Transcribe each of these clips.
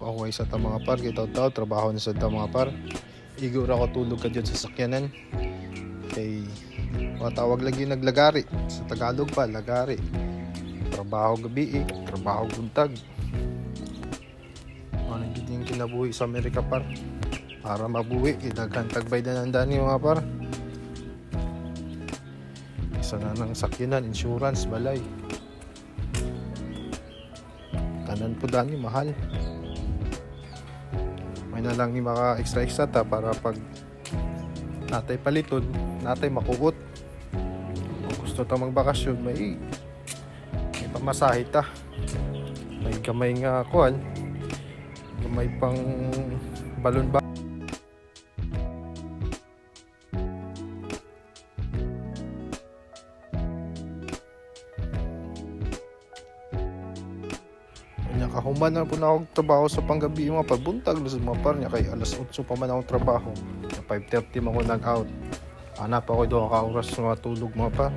Pakuhay sa ta mga par, kita tao, trabaho na sa ta mga par. Igor ako tulog ka dyan sa sakyanan. Kay matawag lagi naglagari. Sa Tagalog pa, lagari. Trabaho gabi eh, trabaho buntag. Ano gid yung kinabuhi sa Amerika par? Para mabuhi, idaghan tagbay na ng dani mga par. Isa na ng sakyanan, insurance, balay. Kanan po dani, mahal. May na lang ni maka extra extra ta para pag natay paliton, natay makukot. Kung gusto ta magbakasyon, may may pamasahe ta. May gamay nga kuan. Gamay pang balon ba Kanya kahuman na po na akong trabaho sa panggabi mga pagbuntag sa mga par niya kay alas 8 pa man akong trabaho. 5.30 man ako nag-out. Hanap ako doon ka oras sa mga tulog mga par.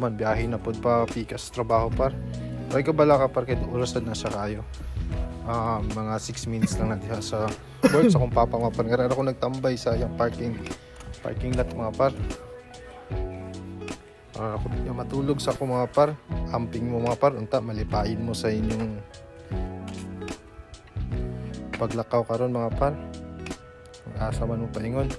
Man, biyahe na po pa pikas trabaho par. Ay ka bala ka par kay oras na siya kayo. Ah, mga 6 minutes lang na diha sa work sa kung papa mga par. Nga ako nagtambay sa yung parking parking lot mga par. Para ako di matulog sa ako mga par. Amping mo mga par. Unta, malipain mo sa inyong paglakaw karon mga par. Asa man mo paingon.